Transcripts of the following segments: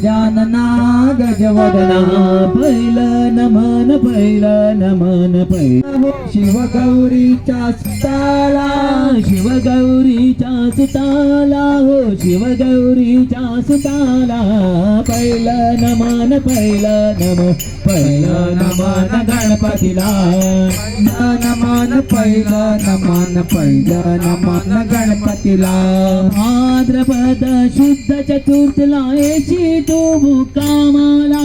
गजानना गजवदना पैल नमन पैल नमन पैल शिवगौरीच्या सुताला शिवगौरीच्या सुताला हो शिवगौरीच्या सुताला पैल नमन पैल नम पैल नमन गणपतीला. नमन पैल नमन पैल नमन गणपतीला भाद्रपद शुद्ध चतुर्थला येशी तू मुक्कामाला.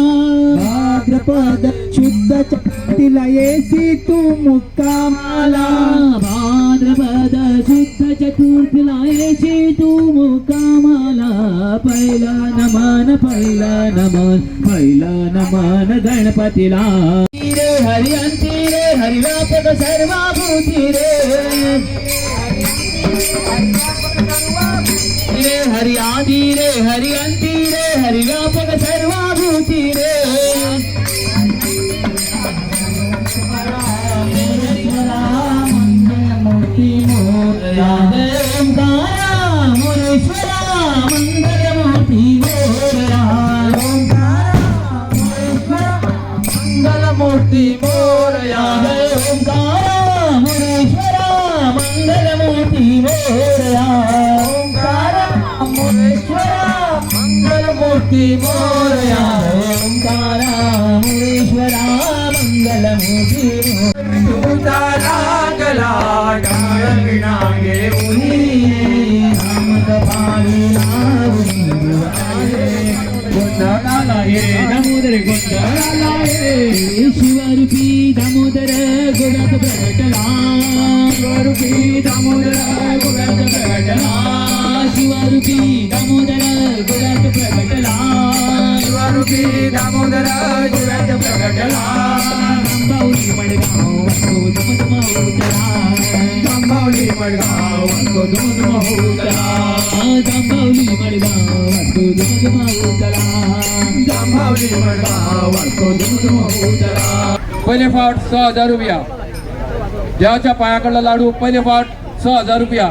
भाद्रपद शुद्ध चतुर्थीला येशी तू मुक्कामाला. भाद्रपद शुद्ध चतुर्थीला येशी तू मुक्कामाला. पहिला नमन पहिला नमन पहिला नमन गणपतीला. रे हरि अंती रे हरि व्यापक सर्वाभूती रे హరి ఆది రే హరి అంతి హరి వ్యాపక మంగళముఖి తారాగలాడాగే ఉని నామక పాణి దామోదర శివరుపి దామోదర గుణత ప్రకటలా శివరుపి దామోదర గుణత ప్రకటలా శివరుపి దామోదర గుణత ప్రకటలా శివరుపి దామోదర గుణత ప్రకటలా जांबावली मडगाव असो धुमधुम जांबावली मडगाव जांबावली मडगाव जांबावली मडगाव पहिले फाट सहा हजार रुपया. देवाच्या पायाकडला लाडू पहिले फाट सहा हजार रुपया.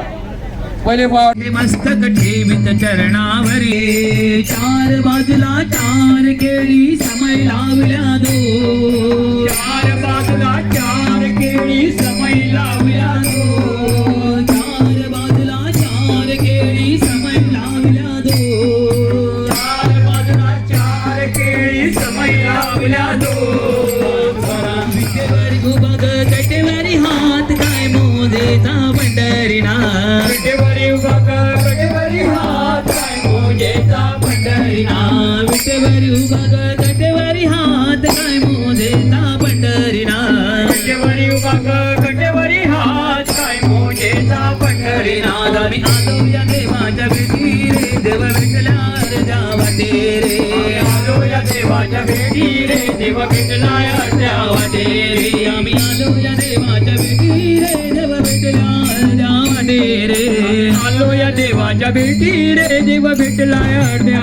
पहिले हे मस्तक ठेवित चरणावरे. चार बाजूला चार केळी समय लावल्या दो. चार बाजूला चार केळी समय लावल्या दो. विटेवर उबग कटेवारी हात काय मोदेचा पंढरीना कटेवरी उभा कटेवरी हात काय मोजेचा पंढरीना नादामी आलो या देवाच्या भेटी रे देव भेटला अर्जा वाटे रे आलो या देवाच्या भेटी रे देव भेटलाय त्या वाटे रे. आम्ही आलो या देवाच्या भेटी रे देव भेटला अर्जा वाटे रे आलो या देवाच्या भेटी रे देव भेटलाय त्या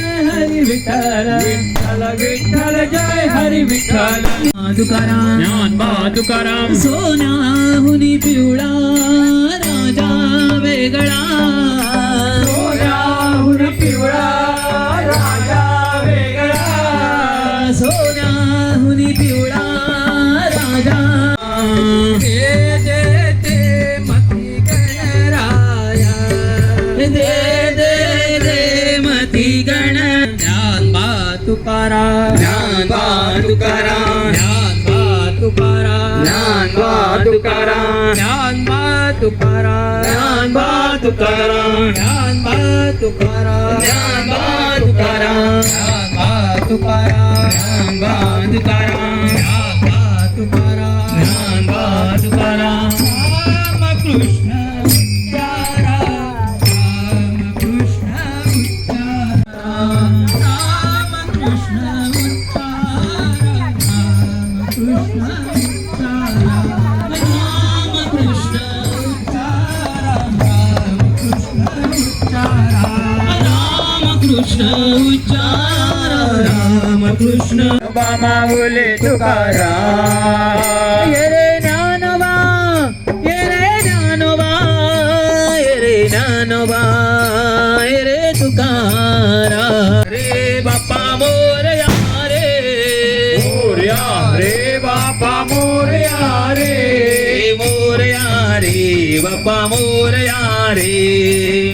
విఠల విఠల విఠల జయ హరి విఠల. తుకారాం జ్ఞాన్ బా తుకారాం సోనా ముని రాజా వేగడా. సోనా ముని तुकाराम ज्ञानबा तुकाराम ज्ञान बा तुकाराम ज्ञानबा तुकाराम ज्ञान बा तुकाराम ज्ञानबा तुकाराम ज्ञान बा तुकाराम ज्ञानबा तुकाराम ज्ञान बा तुकाराम ज्ञानबा तुकाराम ज्ञान बा कृष्ण उच्चार राम कृष्ण. माऊले तुकाराम. रे बापा मोर्या रे रे मोरया रे बाप्पा मोरया रे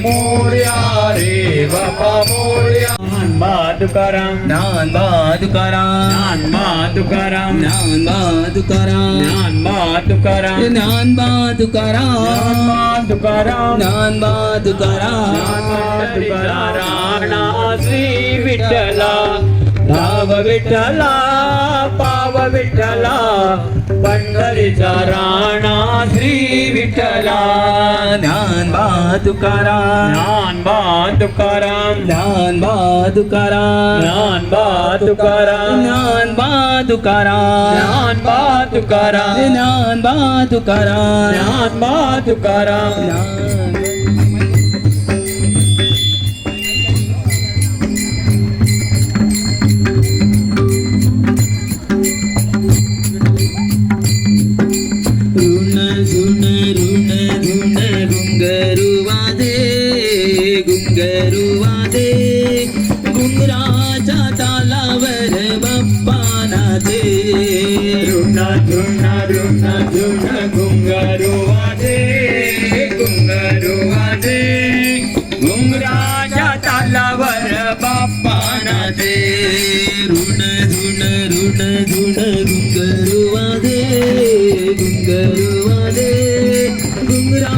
मोर्या रे बापा मोर्या ज्ञानबा तुकाराम ज्ञान बा तुकाराम ज्ञानबा तुकाराम ज्ञान बा तुकाराम ज्ञानबा तुकाराम ज्ञान बा तुकाराम ज्ञानबा तुकाराम ज्ञान बा तुकाराम राणा श्री विठ्ठला धाव विठ्ठला पाव विठ्ठला पंढरीचा राणा श्री विठ्ठला. ज्ञान बा तुकाराम ज्ञान बा तुकाराम ज्ञान बा तुकाराम ज्ञान बा तुकाराम ज्ञान बा तुकाराम ज्ञान बा तुकाराम ज्ञान बा तुकाराम ज्ञान बा तुकाराम ज्ञान करुवा दे घुंगराच्या तालावर बाप्पा दे. रुंडा झुंडा रुंडा झुंडा घुंगरुवा दे घुंगरुवा दे घुंगराच्या तालावर बाप्पा नाचे रुण झुण रुण झुण घुंगरुवा दे घुंगरुवा दे Ghungra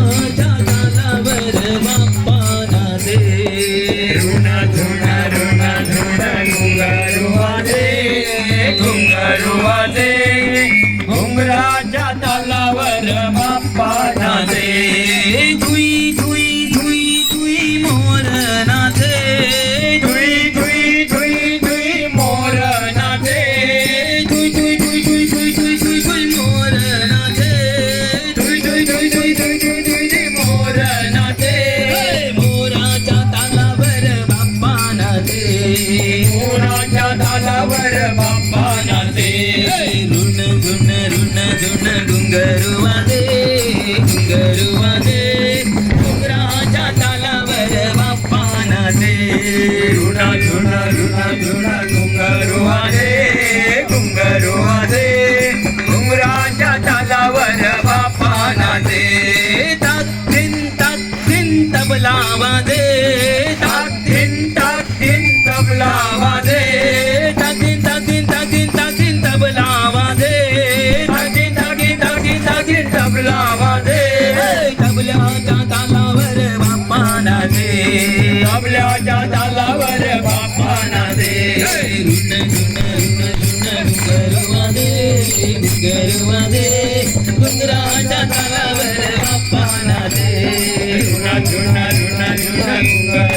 guru nuna nuna nuna nuna